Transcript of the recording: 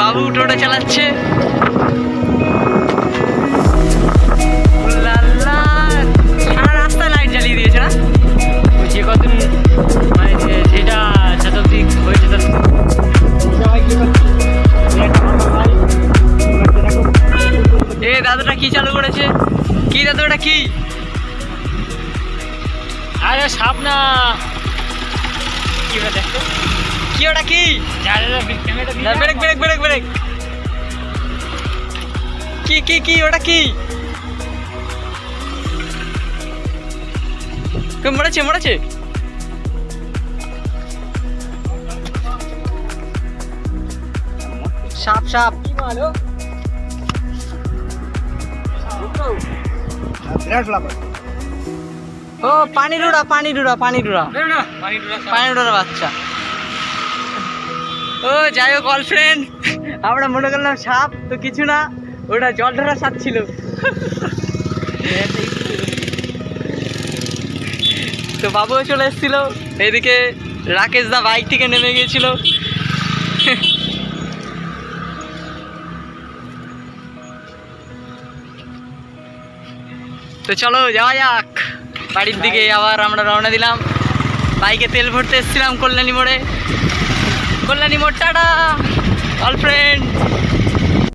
বাবু টোটো চালাচ্ছে। সারা রাস্তায় লাইট জ্বালিয়ে দিয়েছে না? যে কদিন মানে যেটা হয়েছে তার এ দাদুটা কি চালু করেছে? কি দাদু এটা কি? আরে সাপ না কি? ওটা কি ব্রেক ব্রেক ব্রেক কি কি কি, ওটা কি? মরেছে মরেছে? সাপ সাপ। ও, পানি ডুরা পানি ডুরা পানি ডুরা পানি ডুরার বাচ্চা। ও, যাই হোক ফ্রেন্ড আমরা মনে করলাম সাপ, তো কিছু না, ওটা জল ধরা সাপ ছিল। তো বাবুও চলে এসেছিল, এদিকে রাকেশ দা বাইক থেকে নেমে গিয়েছিল। তো চলো, যাওয়া যাক। বাড়ির দিকে আবার আমরা রওনা দিলাম। বাইকে তেল ভরতে এসেছিলাম কল্যাণী মোড়ে। কল্যাণী মোড়, টাটা অল ফ্রেন্ড